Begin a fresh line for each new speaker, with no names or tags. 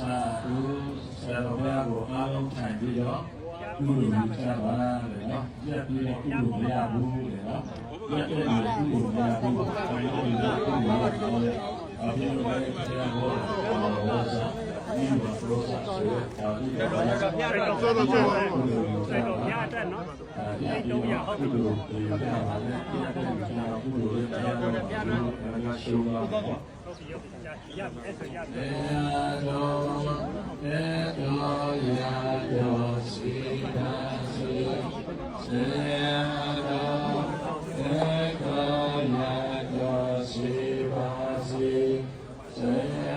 သာဓုဆရာတော်ဘုရားကိုအားလုံးထိုင်ပြီးတော့ကုလိုကြီးချပါလေနော်ပြည့်ပြီးတော့ကုလိုမရဘူးလေနော်ပြည့်တဲ့ကုလိုမရဘူးဘာလို့လဲကုလိုမရဘူးလေအပြင်ကလည်းဆရာတော်ဘောဇာဒီမှာပရောဆက်ဆိုတော့ဒီကပြရတော့ဆိုတော့ဆိုတော့ဆိုတော့ရတဲ့နော်အဲဒီတော့ရဟုတ်ပြီလို့ပြောရပါတယ်ဒီကနေ့ကျွန်တော် ကရှုံးပါဟုတ်ပါဘူးရပြီအဲ့ဆိုရပြီတေ
တောရာတောစီတာစီစေ
တောတေကောရာတောစီပါစီစေ